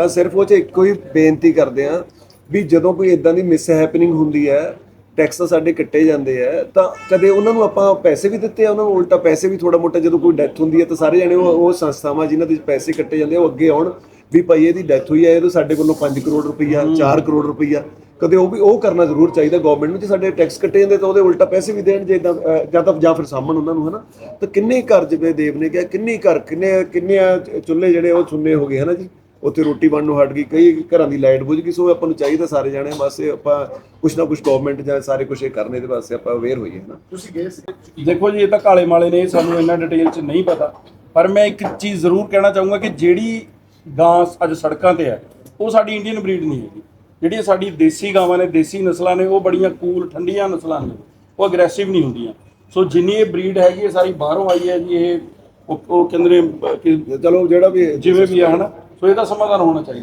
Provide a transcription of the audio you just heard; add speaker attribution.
Speaker 1: ਤਾਂ ਸਿਰਫ ਉਹ ਚ ਇੱਕੋ ਹੀ ਬੇਨਤੀ ਕਰਦੇ ਆ ਵੀ ਜਦੋਂ ਕੋਈ ਇਦਾਂ ਦੀ ਮਿਸ ਹੈਪਨਿੰਗ ਹੁੰਦੀ ਹੈ ਟੈਕਸ ਸਾਡੇ ਕੱਟੇ ਜਾਂਦੇ ਆ ਤਾਂ ਕਦੇ ਉਹਨਾਂ ਨੂੰ ਆਪਾਂ ਪੈਸੇ ਵੀ ਦਿੱਤੇ ਆ ਉਹਨਾਂ ਨੂੰ ਉਲਟਾ ਪੈਸੇ ਵੀ ਥੋੜਾ ਮੋਟਾ ਜਦੋਂ ਕੋਈ ਡੈਥ ਹੁੰਦੀ ਹੈ ਤਾਂ ਸਾਰੇ ਜਣੇ ਉਹ ਸੰਸਥਾਵਾਂ ਜਿਨ੍ਹਾਂ ਦੇ ਪੈਸੇ ਕੱਟੇ ਜਾਂਦੇ ਆ ਉਹ ਅੱਗੇ ਆਉਣ ਵੀ ਭਾਈ ਇਹਦੀ ਡੈਥ ਹੋਈ ਹੈ ਇਹਦੋਂ ਸਾਡੇ ਕੋਲੋਂ 5 ਕਰੋੜ ਰੁਪਈਆ 4 ਕਰੋੜ ਰੁਪਈਆ। ਕਦੇ ਉਹ ਵੀ ਉਹ ਕਰਨਾ ਜ਼ਰੂਰ ਚਾਹੀਦਾ ਗਵਰਨਮੈਂਟ ਨੂੰ ਜੇ ਸਾਡੇ ਟੈਕਸ ਕੱਟੇ ਜਾਂਦੇ ਤਾਂ ਉਹਦੇ ਉਲਟਾ ਪੈਸੇ ਵੀ ਦੇਣ ਜੇ ਇਦਾਂ ਜਾਂ ਤਾਂ ਜਾਂ ਫਿਰ ਸਾਹਮਣ ਉਹਨਾਂ ਨੂੰ ਹਨਾ। ਤਾਂ ਕਿੰਨੇ ਘਰ ਜਿਵੇਂ ਦੇਵ ਨੇ ਕਿਹਾ ਕਿੰਨੇ ਘਰ ਕਿੰਨੇ ਕਿੰਨੇ ਚੁੱਲ੍ਹੇ ਜਿਹੜੇ ਉਹ ਸੁੰਨੇ ਹੋ ਗਏ ਹਨਾ ਜੀ। ਉੱਥੇ ਰੋਟੀ ਬਣਨ ਨੂੰ ਹਟ ਗਈ ਕਈ ਘਰਾਂ ਦੀ ਲਾਈਟ ਬੁਝ ਗਈ ਸੋ ਆਪਾਂ ਨੂੰ ਚਾਹੀਦਾ ਸਾਰੇ ਜਾਣੇ ਵਾਸਤੇ ਆਪਾਂ ਕੁਛ ਨਾ ਕੁਛ ਗਵਰਨਮੈਂਟ ਜਾਂ ਸਾਰੇ ਕੁਛ ਇਹ ਕਰਨੇ ਦੇ ਵਾਸਤੇ ਆਪਾਂ ਅਵੇਅਰ ਹੋਈਏ ਹਨਾ
Speaker 2: ਤੁਸੀਂ ਗਏ ਸੀ?
Speaker 3: ਦੇਖੋ ਜੀ ਇਹ ਤਾਂ ਕਾਲੇ ਮਾਲੇ ਨੇ ਸਾਨੂੰ ਇੰਨਾ ਡਿਟੇਲ 'ਚ ਨਹੀਂ ਪਤਾ। ਪਰ ਮੈਂ ਇੱਕ ਚੀਜ਼ ਜ਼ਰੂਰ ਕਹਿਣਾ ਚਾਹੂੰਗਾ ਕਿ ਜਿਹੜੀ ਗਾਂ ਅੱਜ ਸੜਕਾਂ ਤੇ ਹੈ ਉਹ ਸਾਡੀ ਇੰਡੀਅਨ ਬਰੀਡ ਨਹੀਂ ਹੈਗੀ। ਜਿਹੜੀਆਂ ਸਾਡੀ ਦੇਸੀ ਗਾਵਾਂ ਨੇ ਦੇਸੀ ਨਸਲਾਂ ਨੇ ਉਹ ਬੜੀਆਂ ਕੂਲ ਠੰਡੀਆਂ ਨਸਲਾਂ ਨੇ। ਉਹ ਅਗਰੈਸਿਵ ਨਹੀਂ ਹੁੰਦੀਆਂ। ਸੋ ਜਿੰਨੀ ਇਹ ਬਰੀਡ ਹੈਗੀ ਇਹ ਸਾਰੀ ਬਾਹਰੋਂ ਆਈ ਹੈ ਜੀ ਇਹ ਉਹ ਕਹਿੰਦੇ ਨੇ
Speaker 1: ਚਲੋ ਜਿਹੜਾ ਵੀ
Speaker 3: ਜਿਵੇਂ ਵੀ ਹੈ ਹਨਾ? ਸੋ ਇਹਦਾ ਸਮਾਧਾਨ ਹੋਣਾ ਚਾਹੀਦਾ।